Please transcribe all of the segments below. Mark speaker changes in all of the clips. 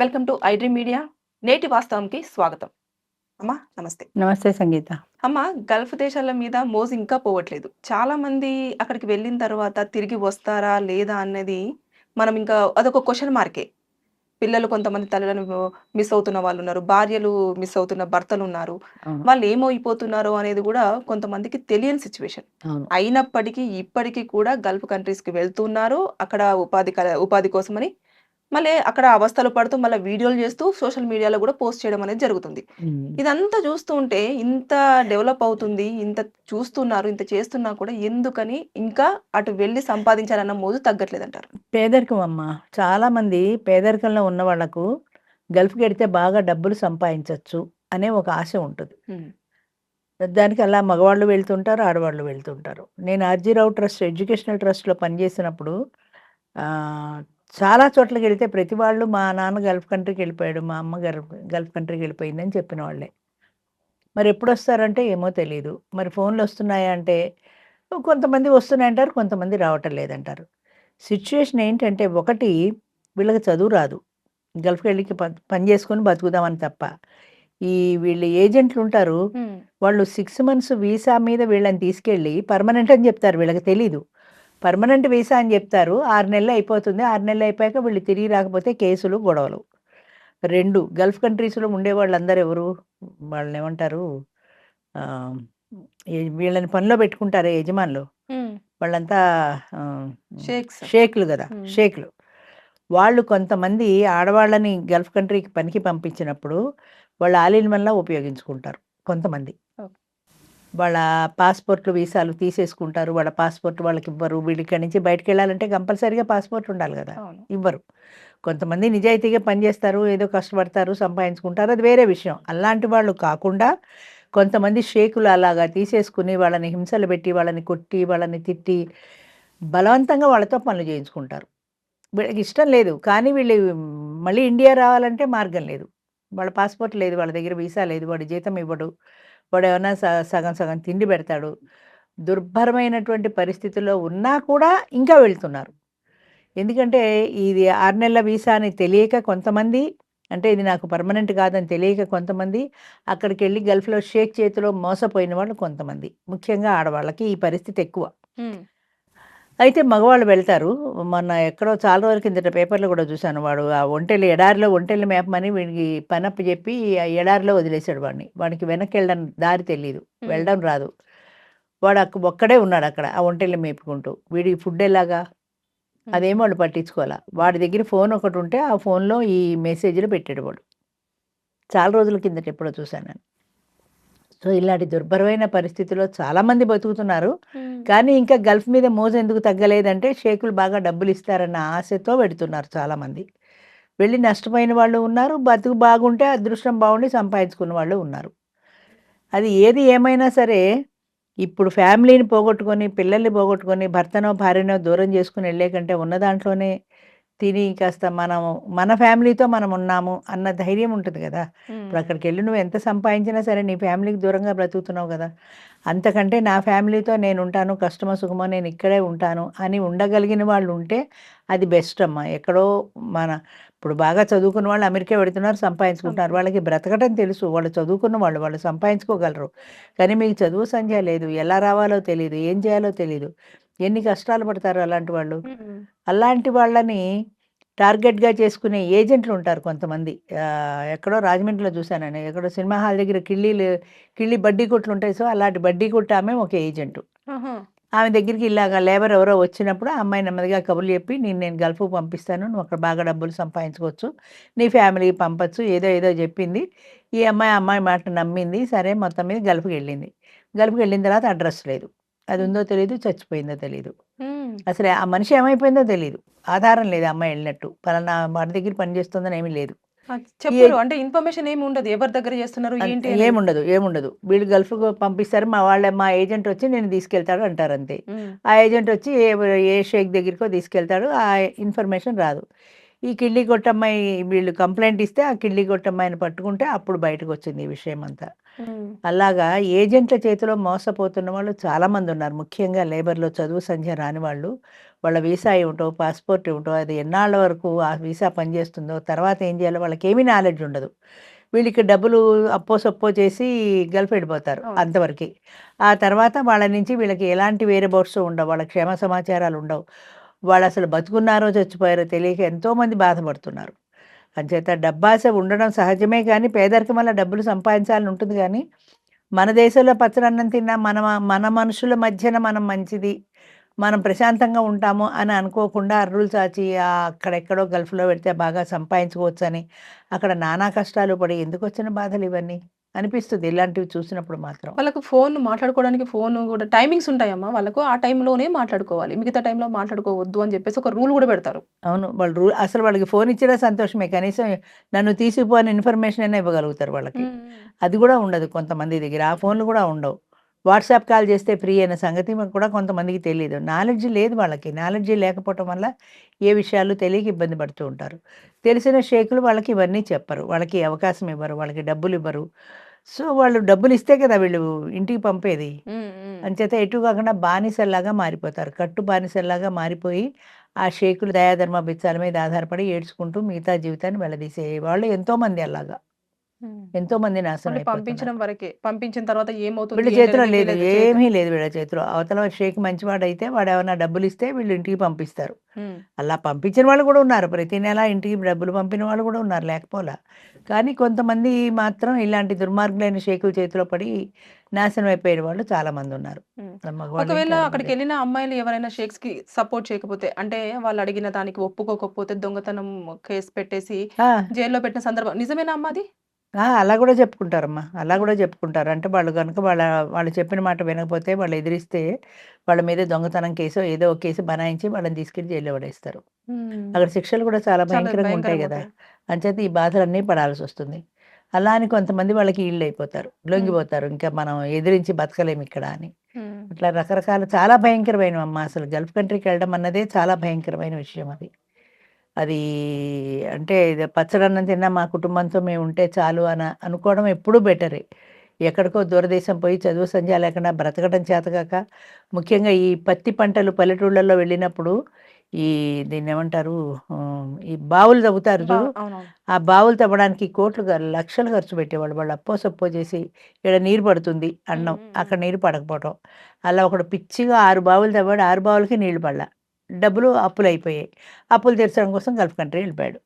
Speaker 1: Welcome to iDream media. నేటి వాస్తవంకి స్వాగతం. అమ్మా నమస్తే.
Speaker 2: నమస్తే సంగీత.
Speaker 1: అమ్మ గల్ఫ్ దేశాల మీద మోజు ఇంకా పోవట్లేదు. చాలా మంది అక్కడికి వెళ్ళిన తర్వాత తిరిగి వస్తారా లేదా అన్నది మనం ఇంకా అదొక క్వశ్చన్ మార్కే పిల్లలు కొంతమంది తల్లులను మిస్ అవుతున్న వాళ్ళు ఉన్నారు భార్యలు మిస్ అవుతున్న భర్తలు ఉన్నారు. వాళ్ళు ఏమైపోతున్నారో అనేది కూడా కొంతమందికి తెలియని సిచ్యువేషన్ అయినప్పటికీ ఇప్పటికీ కూడా గల్ఫ్ కంట్రీస్కి వెళ్తున్నారు. అక్కడ ఉపాధి ఉపాధి కోసమని మళ్ళీ అక్కడ అవస్థలు పడుతూ మళ్ళీ వీడియోలు చేస్తూ సోషల్ మీడియాలో కూడా పోస్ట్ చేయడం అనేది జరుగుతుంది. ఇదంతా చూస్తూ ఉంటే ఇంత డెవలప్ అవుతుంది ఇంత చూస్తున్నారు ఇంత చేస్తున్నా కూడా ఎందుకని ఇంకా అటు వెళ్ళి సంపాదించాలన్న మోజు తగ్గట్లేదు అంటారు
Speaker 2: పేదరికం అమ్మ. చాలా మంది పేదరికంలో ఉన్న వాళ్ళకు గల్ఫ్కి వెడితే బాగా డబ్బులు సంపాదించవచ్చు అనే ఒక ఆశ ఉంటుంది. దానికి అలా మగవాళ్ళు వెళ్తుంటారు ఆడవాళ్ళు వెళ్తుంటారు. నేను ఆర్జీరావు ట్రస్ట్ ఎడ్యుకేషనల్ ట్రస్ట్లో పనిచేసినప్పుడు ఆ, చాలా చోట్లకి వెళితే ప్రతి వాళ్ళు మా నాన్న గల్ఫ్ కంట్రీకి వెళ్ళిపోయాడు మా అమ్మ గల్ఫ్ గల్ఫ్ కంట్రీకి వెళ్ళిపోయిందని చెప్పిన వాళ్ళే. మరి ఎప్పుడు వస్తారంటే ఏమో తెలియదు మరి ఫోన్లు వస్తున్నాయా అంటే కొంతమంది వస్తున్నాయంటారు కొంతమంది రావటం లేదంటారు. సిచ్యుయేషన్ ఏంటంటే ఒకటి వీళ్ళకి చదువు రాదు. గల్ఫ్కి వెళ్ళి పని చేసుకొని బతుకుదామని తప్ప. ఈ వీళ్ళు ఏజెంట్లు ఉంటారు వాళ్ళు సిక్స్ మంత్స్ వీసా మీద వీళ్ళని తీసుకెళ్ళి పర్మనెంట్ అని చెప్తారు వీళ్ళకి తెలీదు. పర్మనెంట్ వీసా అని చెప్తారు. ఆరు నెలలు అయిపోతుంది. ఆరు నెలలు అయిపోయాక వీళ్ళు తిరిగి రాకపోతే కేసులు గొడవలు. రెండు గల్ఫ్ కంట్రీస్లో ఉండే వాళ్ళందరూ ఎవరు? వాళ్ళని ఏమంటారు? వీళ్ళని పనిలో పెట్టుకుంటారే యజమానులు. వాళ్ళంతా షేక్లు కదా. షేక్లు. వాళ్ళు కొంతమంది ఆడవాళ్ళని గల్ఫ్ కంట్రీకి పనికి పంపించినప్పుడు వాళ్ళు ఆలిన్ వల్ల ఉపయోగించుకుంటారు కొంతమంది. వాళ్ళ పాస్పోర్ట్లు వీసాలు తీసేసుకుంటారు. వాళ్ళ పాస్పోర్ట్ వాళ్ళకి ఇవ్వరు వీళ్ళు ఇక్కడి నుంచి బయటకు వెళ్ళాలంటే కంపల్సరీగా పాస్పోర్ట్ ఉండాలి కదా. ఇవ్వరు. కొంతమంది నిజాయితీగా పనిచేస్తారు ఏదో కష్టపడతారు సంపాదించుకుంటారు. అది వేరే విషయం. అలాంటి వాళ్ళు కాకుండా కొంతమంది షేకులు అలాగా తీసేసుకుని వాళ్ళని హింసలు పెట్టి వాళ్ళని కొట్టి వాళ్ళని తిట్టి బలవంతంగా వాళ్ళతో పనులు చేయించుకుంటారు. వీళ్ళకి ఇష్టం లేదు. కానీ వీళ్ళు మళ్ళీ ఇండియా రావాలంటే మార్గం లేదు. వాళ్ళ పాస్పోర్ట్ లేదు. వాళ్ళ దగ్గర వీసా లేదు. వాడు జీతం ఇవ్వడు. వాడు ఏమైనా సగం సగం తిండి పెడతాడు. దుర్భరమైనటువంటి పరిస్థితుల్లో ఉన్నా కూడా ఇంకా వెళ్తున్నారు. ఎందుకంటే ఇది ఆరు నెలల వీసా అని తెలియక కొంతమంది అంటే ఇది నాకు పర్మనెంట్ కాదని తెలియక కొంతమంది అక్కడికి వెళ్ళి గల్ఫ్లో షేక్ చేతిలో మోసపోయిన వాళ్ళు కొంతమంది. ముఖ్యంగా ఆడవాళ్ళకి ఈ పరిస్థితి ఎక్కువ. అయితే మగవాళ్ళు వెళ్తారు. మొన్న ఎక్కడో చాలా రోజుల కిందట పేపర్లో కూడా చూశాను వాడు. ఆ ఒంటెలు ఎడారిలో ఒంటెలు మేపమని వీడికి పనప్ప చెప్పి ఆ ఎడారిలో వదిలేశాడు వాడిని. వాడికి వెనక్కి వెళ్ళడం దారి తెలియదు. వెళ్ళడం రాదు. వాడు అక్క ఒక్కడే ఉన్నాడు అక్కడ ఆ ఒంటెలు మేపుకుంటూ. వీడికి ఫుడ్ ఎలాగా? అదేం వాళ్ళు పట్టించుకోవాలా? వాడి దగ్గర ఫోన్ ఒకటి ఉంటే ఆ ఫోన్లో ఈ మెసేజ్లు పెట్టాడు వాడు చాలా రోజుల కిందట ఎప్పుడో చూశాను నేను. సో ఇలాంటి దుర్భరమైన పరిస్థితుల్లో చాలామంది బతుకుతున్నారు.
Speaker 1: ఉమ్.
Speaker 2: కానీ ఇంకా గల్ఫ్ మీద మోజు ఎందుకు తగ్గలేదంటే షేకులు బాగా డబ్బులు ఇస్తారన్న ఆశతో పెడుతున్నారు చాలామంది. వెళ్ళి నష్టపోయిన వాళ్ళు ఉన్నారు బతుకు బాగుంటే అదృష్టం బాగుండి సంపాదించుకున్న వాళ్ళు ఉన్నారు. అది ఏది ఏమైనా సరే ఇప్పుడు ఫ్యామిలీని పోగొట్టుకొని పిల్లల్ని పోగొట్టుకొని భర్తనో భార్యనో దూరం చేసుకుని వెళ్ళే కంటే ఉన్న దాంట్లోనే తిని కాస్త మనం మన ఫ్యామిలీతో మనం ఉన్నాము అన్న ధైర్యం ఉంటుంది కదా. ఇప్పుడు అక్కడికి వెళ్ళి నువ్వు ఎంత సంపాదించినా సరే నీ ఫ్యామిలీకి దూరంగా బ్రతుకుతున్నావు కదా. అంతకంటే నా ఫ్యామిలీతో నేను ఉంటాను కష్టమో సుఖమో నేను ఇక్కడే ఉంటాను అని ఉండగలిగిన వాళ్ళు ఉంటే అది బెస్ట్ అమ్మా. ఎక్కడో మన ఇప్పుడు బాగా చదువుకున్న వాళ్ళు అమెరికా పెడుతున్నారు సంపాదించుకుంటున్నారు. వాళ్ళకి బ్రతకడం తెలుసు. వాళ్ళు చదువుకున్న వాళ్ళు వాళ్ళు సంపాదించుకోగలరు. కానీ మీకు చదువు సంధ్య లేదు. ఎలా రావాలో తెలియదు ఏం చేయాలో తెలియదు ఎన్ని కష్టాలు పడతారు అలాంటి వాళ్ళు. అలాంటి వాళ్ళని టార్గెట్గా చేసుకునే ఏజెంట్లు ఉంటారు కొంతమంది. ఎక్కడో రాజమండ్రిలో చూశానండి. ఎక్కడో సినిమా హాల్ దగ్గర కిళ్ళీలు కిళ్ళి బడ్డీ కొట్లు ఉంటాయి. సో అలాంటి బడ్డీ కొట్టు ఆమె ఒక ఏజెంట్. ఆమె దగ్గరికి ఇలాగ లేబర్ ఎవరో వచ్చినప్పుడు ఆ అమ్మాయి నెమ్మదిగా కబుర్లు చెప్పి నేను నేను గల్ఫ్ పంపిస్తాను. నువ్వు అక్కడ బాగా డబ్బులు సంపాదించుకోవచ్చు. నీ ఫ్యామిలీకి పంపచ్చు. ఏదో ఏదో చెప్పింది. ఈ అమ్మాయి అమ్మాయి మాట నమ్మింది. సరే మొత్తం మీద గల్ఫ్కి వెళ్ళింది. గల్ఫ్కి వెళ్ళిన తర్వాత అడ్రస్ లేదు. అది ఉందో తెలియదు చచ్చిపోయిందో తెలియదు. అసలు ఆ మనిషి ఏమైపోయిందో తెలియదు ఆధారం లేదు అమ్మాయి వెళ్ళినట్టు. పలానా వాడి దగ్గర పని చేస్తుందని ఏమీ లేదు.
Speaker 1: చెప్పరు అంటే ఇన్ఫర్మేషన్ ఏమి ఉండదు. ఎవరి దగ్గర చేస్తున్నారు ఏంటి.
Speaker 2: ఏముండదు ఏముండదు వీళ్ళు గల్ఫ్ పంపిస్తారు మా వాళ్ళ మా ఏజెంట్ వచ్చి నేను తీసుకెళ్తాడు అంటారు అంతే. ఆ ఏజెంట్ వచ్చి ఏ ఏ షేక్ దగ్గరికో తీసుకెళ్తాడు ఆ ఇన్ఫర్మేషన్ రాదు. ఈ కిళ్ళి కొట్టమ్మాయి వీళ్ళు కంప్లైంట్ ఇస్తే ఆ కిళ్ళి కొట్టమ్మాయిని పట్టుకుంటే అప్పుడు బయటకు వచ్చింది ఈ విషయం అంతా అలాగా ఏజెంట్ల చేతిలో మోసపోతున్న వాళ్ళు చాలామంది ఉన్నారు. ముఖ్యంగా లేబర్‌లో చదువు సంధ్య రాని వాళ్ళు. వాళ్ళ వీసా ఏమిటో, పాస్‌పోర్ట్ ఏమిటో, అది ఎన్నాళ్ళ వరకు ఆ వీసా పనిచేస్తుందో, తర్వాత ఏం చేయాలో వాళ్ళకేమీ నాలెడ్జ్ ఉండదు. వీళ్ళకి డబ్బులు అప్పో సప్పో చేసి గల్ఫ్ వెళ్ళిపోతారు. అంతవరకే. ఆ తర్వాత వాళ్ళ నుంచి వీళ్ళకి ఎలాంటి వేరే బోర్డ్స్ ఉండవు. వాళ్ళ క్షేమ సమాచారాలు ఉండవు. వాళ్ళసలు బతుకున్నారో, చచ్చిపోయారో తెలియక ఎంతోమంది బాధపడుతున్నారు. అంచేత డబ్బాస ఉండడం సహజమే కానీ, పేదరికం వల్ల డబ్బులు సంపాదించాలని ఉంటుంది కానీ మన దేశంలో పచ్చడన్నం తిన్నా మన మన మనుషుల మధ్యన మనం మంచిది, మనం ప్రశాంతంగా ఉంటాము అని అనుకోకుండా అర్రులు చాచి అక్కడెక్కడో గల్ఫ్‌లో పెడితే బాగా సంపాదించుకోవచ్చని, అక్కడ నానా కష్టాలు పడి ఎందుకొచ్చిన బాధలు ఇవన్నీ? అనిపిస్తుంది ఇలాంటివి చూసినప్పుడు మాత్రం.
Speaker 1: వాళ్ళకు ఫోన్ మాట్లాడుకోవడానికి ఫోన్ కూడా టైమింగ్స్ ఉంటాయమ్మా వాళ్ళకు. ఆ టైంలోనే మాట్లాడుకోవాలి. మిగతా టైంలో మాట్లాడుకోవద్దు అని చెప్పేసి ఒక రూల్ కూడా పెడతారు.
Speaker 2: అవును. వాళ్ళు రూ అసలు వాళ్ళకి ఫోన్ ఇచ్చినా సంతోషమే. కనీసం నన్ను తీసుకుపో అని ఇన్ఫర్మేషన్ అయినా ఇవ్వగలుగుతారు వాళ్ళకి. అది కూడా ఉండదు కొంతమంది దగ్గర. ఆ ఫోన్‌లు కూడా ఉండవు. వాట్సాప్ కాల్ చేస్తే ఫ్రీ అనే సంగతి కూడా కొంతమందికి తెలీదు. నాలెడ్జ్ లేదు వాళ్ళకి. నాలెడ్జ్ లేకపోవటం వల్ల ఏ విషయాలు తెలియక ఇబ్బంది పడుతూ ఉంటారు. తెలిసిన షేకులు వాళ్ళకి ఇవన్నీ చెప్పరు. వాళ్ళకి అవకాశం ఇవ్వరు. వాళ్ళకి డబ్బులు ఇవ్వరు. సో, వాళ్ళు డబ్బులు ఇస్తే కదా వీళ్ళు ఇంటికి పంపేది. అంచేత ఎటు కాకుండా బానిసల్లాగా మారిపోతారు. కట్టు బానిసల్లాగా మారిపోయి, ఆ షేకులు దయాధర్మ బిచ్చాల మీద ఆధారపడి ఏడ్చుకుంటూ మిగతా జీవితాన్ని వెళ్ళదీసే వాళ్ళు ఎంతోమంది అలాగా. ఎంతోమంది నాశనం
Speaker 1: ఓన్లీ
Speaker 2: అయిపోతున్నారు.
Speaker 1: పంపించడం వరకే. పంపించిన తర్వాత ఏమవుతుంది
Speaker 2: వీళ్ళ చేతిలో లేదు. ఏమీ లేదు వీళ్ళ చేతిలో. అవతల షేక్ మంచివాడైతే వాడేమన్నా డబ్బులిస్తే వీళ్ళు ఇంటికి పంపిస్తారు. అలా పంపించిన వాళ్ళు కూడా ఉన్నారు. ప్రతి నెల ఇంటికి డబ్బులు పంపిన వాళ్ళు కూడా ఉన్నారు లేకపోలా. కానీ కొంతమంది మాత్రం ఇలాంటి దుర్మార్గులైన షేకుల చేతిలో పడి నాశనం అయిపోయిన వాళ్ళు చాలామంది ఉన్నారు.
Speaker 1: హ్మ్.
Speaker 2: మగవాళ్ళేంటి,
Speaker 1: ఒకవేళ
Speaker 2: ఆడవాళ్ళేంటి.
Speaker 1: అక్కడికెళ్ళిన అమ్మాయిలు ఎవరైనా షేక్స్‌కి సపోర్ట్ చేయకపోతే, అంటే వాళ్ళు అడిగిన దానికి ఒప్పుకోకపోతే దొంగతనం కేసు పెట్టేసి! జైల్‌లో పెట్టిన సందర్భం నిజమేనా అమ్మా అది?
Speaker 2: ఆ! అలా కూడా చెప్పుకుంటారమ్మా. అలా కూడా చెప్పుకుంటారు. అంటే వాళ్ళు గనుక వాళ్ళ వాళ్ళు చెప్పిన మాట వినకపోతే వాళ్ళు ఎదిరిస్తే వాళ్ళ మీద దొంగతనం కేసో ఏదో ఒక కేసు బనాయించి వాళ్ళని తీసుకెళ్ళి జైల్‌లో పడేస్తారు.
Speaker 1: హ్మ్.
Speaker 2: అక్కడ శిక్షలు కూడా చాలా
Speaker 1: చాలా
Speaker 2: భయంకరంగా ఉంటాయి గదా!
Speaker 1: ఉంటాయి.
Speaker 2: అంచేత ఈ బాధలన్నీ పడాల్సొస్తుంది. అలా అని కొంతమంది వాళ్ళకి ఈళ్ళైపోతారు.
Speaker 1: హ్మ్.
Speaker 2: లొంగిపోతారు. ఇంకా మనం ఎదిరించి బతకలేము ఇక్కడ అని.
Speaker 1: హ్మ్.
Speaker 2: ఇట్లా రకరకాల చాలా భయంకరమైనవమ్మా అసలు గల్ఫ్ కంట్రీకి వెళ్ళడం అన్నదే చాలా భయంకరమైన విషయం అది. అది అంటే ఇది పచ్చడన్నం తిన్నా మా కుటుంబంతో మేము ఉంటే చాలు అని అనుకోవడం ఎప్పుడూ బెటరే. ఎక్కడికో దూరదేశం పోయి చదువు సంధ్య లేకుండా బ్రతకడం చేతకాక ముఖ్యంగా ఈ పత్తి పంటలు పల్లెటూళ్ళలో వెళ్ళినప్పుడు ఈ దీన్నేమంటారు ఆహ్, ఈ బావులు తవ్వుతారు చూడు. ఆ బావులు తవ్వడానికి కోట్లు లక్షలు ఖర్చు పెట్టేవాళ్ళు. వాళ్ళు అప్పో సప్పో చేసి ఈడ నీరు పడుతుంది. అన్నం. అక్కడ. నీరు పడకపోవటం. అలా ఒకడు పిచ్చిగా 6 బావులు తవ్వాడు. 6 బావులకి నీళ్ళు పడలా. డబ్బులు అప్పులయిపోయాయి. అప్పులు తీర్చడం కోసం గల్ఫ్ కంట్రీ వెళ్ళిపోయాడు.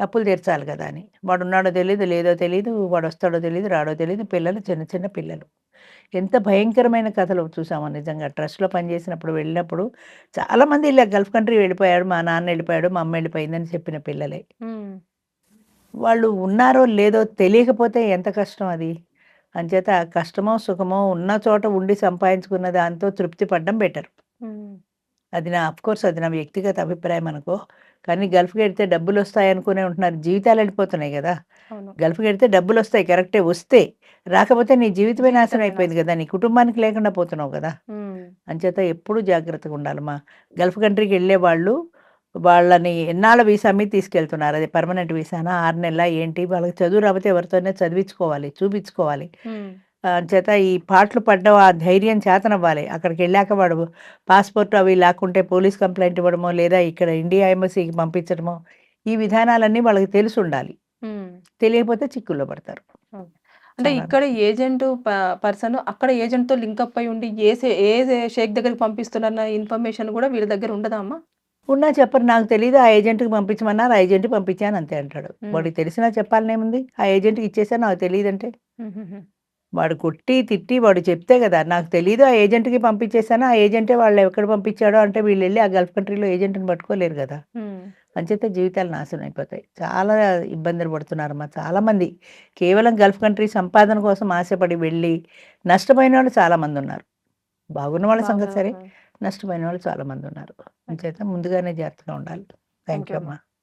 Speaker 2: అప్పులు తీర్చాలి కదా అని. వాడున్నాడో తెలీదు, లేదో తెలీదు, వాడొస్తాడో తెలీదు, రాడో తెలీదు. పిల్లలు చిన్న చిన్న పిల్లలు. ఎంత భయంకరమైన కథలు చూసామో నిజంగా. ట్రస్ట్‌లో పనిచేసినప్పుడు వెళ్ళినప్పుడు చాలామంది ఇలా గల్ఫ్ కంట్రీ వెళ్ళిపోయాడు. మా నాన్న వెళ్ళిపోయాడు. మా అమ్మ వెళ్ళిపోయిందని చెప్పిన పిల్లలే. వాళ్ళు ఉన్నారో లేదో తెలియకపోతే ఎంత కష్టం అది. అంచేత కష్టమో, సుఖమో ఉన్న చోట ఉండి సంపాదించుకున్న దాంతో తృప్తి పడడం బెటర్. అది నా ఆఫ్‌కోర్స్ అది నా వ్యక్తిగత అభిప్రాయం అనుకో. కానీ గల్ఫ్‌కెడితే డబ్బులొస్తాయనుకునే ఉంటున్నారు. జీవితాలు వెళ్ళిపోతున్నాయి గదా!
Speaker 1: అవును.
Speaker 2: గల్ఫ్‌కెడితే డబ్బులొస్తాయి కరెక్టే వస్తే. రాకపోతే నీ జీవితమే నాశనం అయిపోయింది. గదా! నీ కుటుంబానికి లేకుండా పోతున్నావు!
Speaker 1: హ్మ్.
Speaker 2: అంచేత ఎప్పుడూ జాగ్రత్తగా ఉండాలమ్మా. గల్ఫ్ కంట్రీకి వెళ్ళేవాళ్ళు వాళ్ళని ఎన్నాళ్ళ వీసా మీద తీసుకెళ్తున్నారు. అది పర్మనెంట్ వీసానా? 6 నెలలా ఏంటి? వాళ్ళకి చదువు రాకపోతే ఎవరితోనైనా చదివించుకోవాలి. చూపించుకోవాలి. అంచేత ఈ పాట్లు పడ్డం ఆ ధైర్యం చేతనవ్వాలి. అక్కడికెళ్ళాక వాడు పాస్‌పోర్ట్ అవి లాక్కుంటే పోలీస్ కంప్లెయింట్ ఇవ్వడమో, లేదా ఇక్కడ ఇండియా ఎంబసీకి పంపించడమో, ఈ విధానాలన్నీ వాళ్ళకి తెలిసుండాలి.
Speaker 1: హ్మ్.
Speaker 2: తెలియకపోతే చిక్కుల్లో పడతారు.
Speaker 1: అంటే ఇక్కడ ఏజెంట్ పర్సన్ అక్కడ ఏజెంట్‌తో లింకప్ అయ్యి ఉండి ఏ ఏ షేక్ దగ్గరికి పంపిస్తున్నారన్న ఇన్ఫర్మేషన్ కూడా వీళ్ళ దగ్గర ఉండదా అమ్మా?
Speaker 2: ఉన్నా చెప్పరు. నాకు తెలీదు. ఆ ఏజెంట్‌కి పంపించమన్నారు. ఆ ఏజెంట్‌కి పంపించాను అంతే అంటాడు. వాడికి తెలిసినా చెప్పాలనేముంది? ఆ ఏజెంట్‌కి ఇచ్చేసాను నాకు తెలీదంటే. వాడు కొట్టి, తిట్టి వాడు చెప్తే గదా! నాకు తెలీదు. ఆ ఏజెంట్‌కి పంపించేసాను. ఆ ఏజెంటే వాళ్ళు ఎక్కడ పంపించాడో అంటే వీళ్ళెళ్ళి ఆ గల్ఫ్ కంట్రీలో ఏజెంట్‌ని పట్టుకోలేరు!
Speaker 1: హ్మ్.
Speaker 2: అంచేత జీవితాలు నాశనం అయిపోతాయి. చాలా ఇబ్బందులు పడుతున్నారమ్మా చాలామంది. కేవలం గల్ఫ్ కంట్రీ సంపాదన కోసం ఆశపడి వెళ్ళి నష్టపోయినోళ్ళు చాలామందున్నారు. బాగున్న వాళ్ళ సంగతి సరే. నష్టపోయిన వాళ్ళు చాలామంది ఉన్నారు. అంచేత ముందుగానే జాగ్రత్తగా ఉండాలి. యూ
Speaker 1: యూ
Speaker 2: అమ్మా.